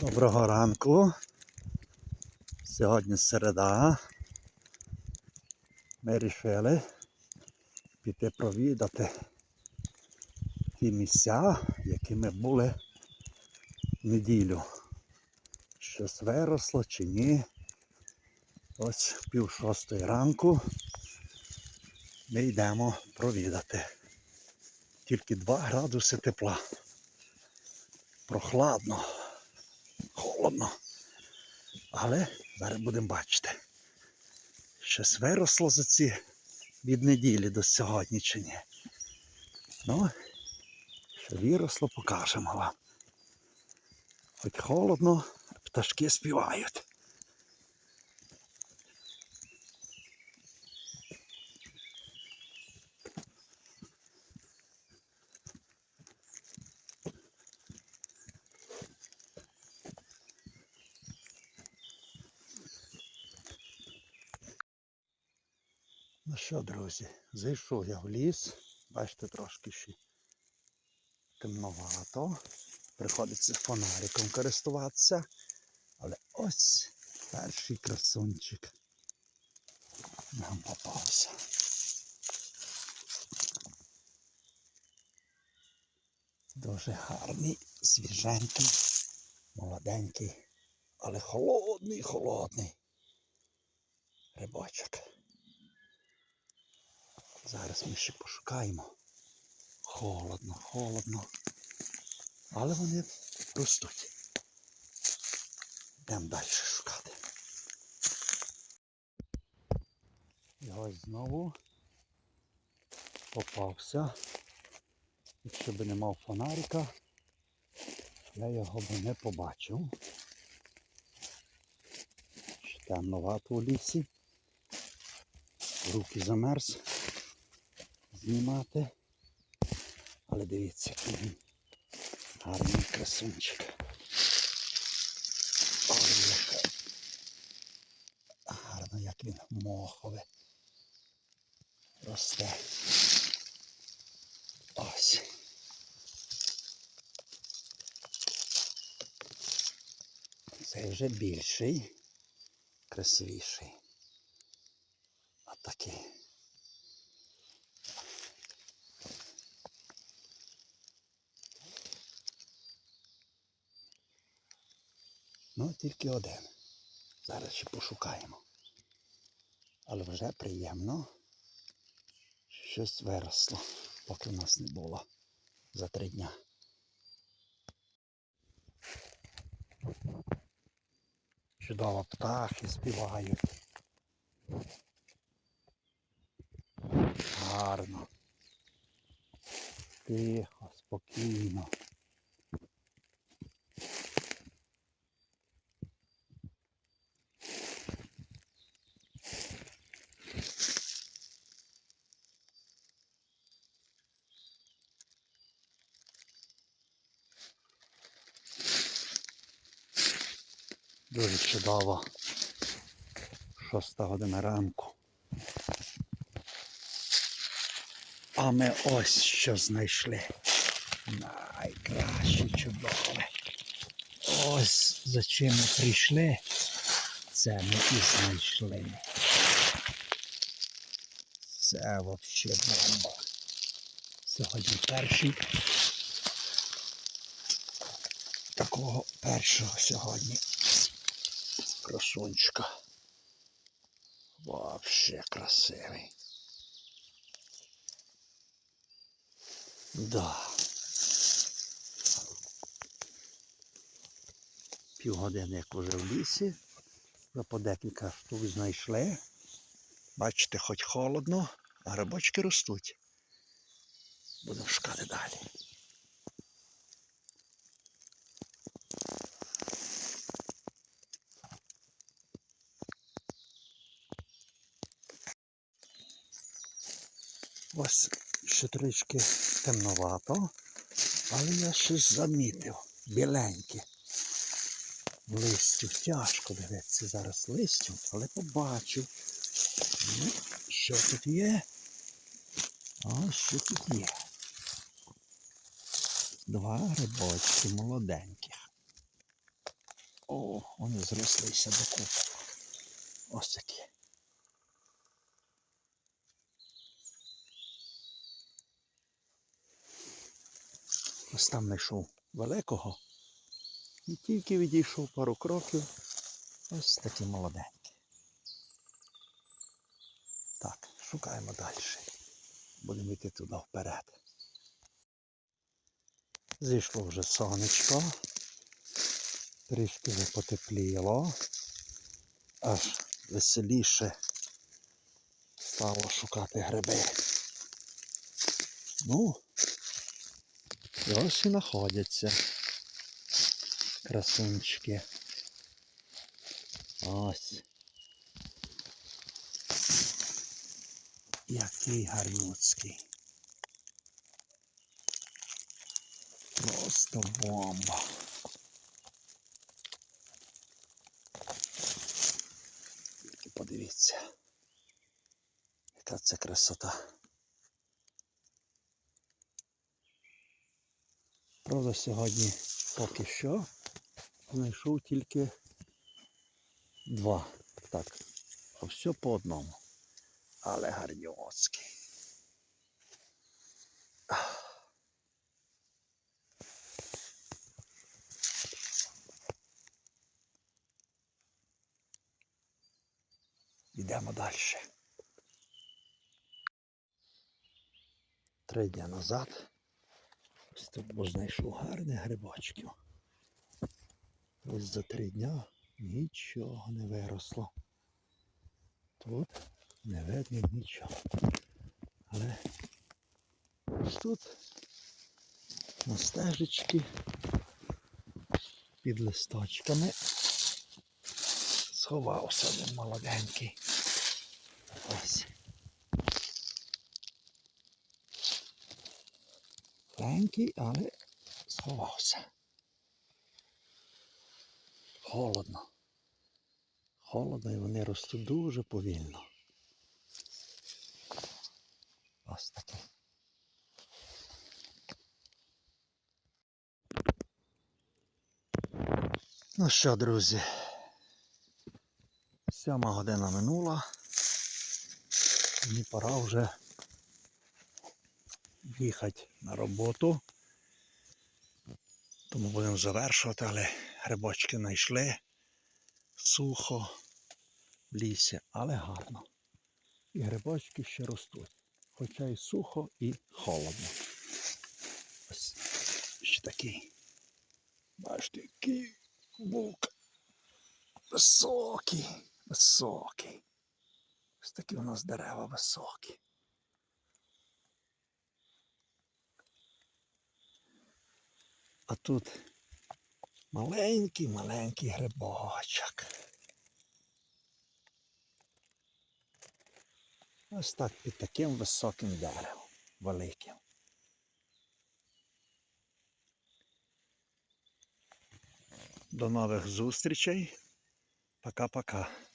Доброго ранку. Сьогодні середа. Ми вирішили піти провідати ті місця, які ми були в неділю. Щось виросло чи ні. Ось пів шостої ранку ми йдемо провідати. Тільки 2 градуси тепла. Прохладно холодно. Але зараз будемо бачити. Щось виросло за ці від неділі до сьогодні чи ні. Ну, що виросло, покажемо вам. Хоч холодно, пташки співають. Ну що, друзі, зайшов я в ліс. Бачите, трошки ще темновато. Приходиться фонариком користуватися. Але ось перший красунчик нам попався. Дуже гарний, свіженький, молоденький, але холодний, холодний рибочок. Зараз ми ще пошукаємо. Холодно, холодно. Але вони ростуть. Йдемо далі шукати. І ось знову попався. Якщо б не мав фонарика, я його би не побачив. Темновато у лісі. Руки замерз знімати. Але дивіться, який він гарний красунчик. Ой, як гарно, як він мохове росте. Ось. Цей вже більший, красивіший. А Ну, тільки один. Зараз ще пошукаємо. Але вже приємно. Щось виросло, поки в нас не було за три дня. Чудово птахи співають. Гарно. Тихо, спокійно. Дуже чудово. Шоста година ранку. А ми ось що знайшли. Найкраще чудове. Ось за чим ми прийшли. Це ми і знайшли. Це взагалі бомба. Сьогодні перший. Такого першого сьогодні красунчика. Вообще красивий. Да. Півгодини як уже в лісі. Вже по декілька штук знайшли. Бачите, хоч холодно, а грибочки ростуть. Будемо шукати далі. Ось ще трішки темновато, але я щось замітив. Біленьке. Листю тяжко дивитися зараз листю, але побачу. Ну, що тут є? А що тут є? Два грибочки молоденьких. О, вони зрослися докупи. Ось такі. Ось там знайшов великого. І тільки відійшов пару кроків. Ось такі молоденькі. Так, шукаємо далі. Будемо йти туди вперед. Зійшло вже сонечко. Трішки вже потепліло. Аж веселіше стало шукати гриби. Ну, і ось і знаходяться красунчики. Ось. Який гарнюцький. Просто бомба. Подивіться, яка це красота. Правда, сьогодні поки що знайшов тільки два. Так, все по одному. Але гарньоцький. Йдемо далі. Три дні назад тут бо знайшов гарних грибочків. Ось за три дня нічого не виросло. Тут не видно нічого. Але ось тут на стежечці під листочками сховався один молоденький. Ось. Маленький, але сховався. Холодно. Холодно і вони ростуть дуже повільно. Ось таке. Ну що, друзі, сьома година минула. Мені пора вже їхати на роботу. Тому будемо завершувати, але грибочки знайшли сухо в лісі, але гарно. І грибочки ще ростуть. Хоча і сухо, і холодно. Ось ще такий. Бачите, який бук. Високий, високий. Ось такі у нас дерева високі. А тут маленький, маленький грибочок. Ось так під таким високим деревом, великим. До нових зустрічей. Пока-пока.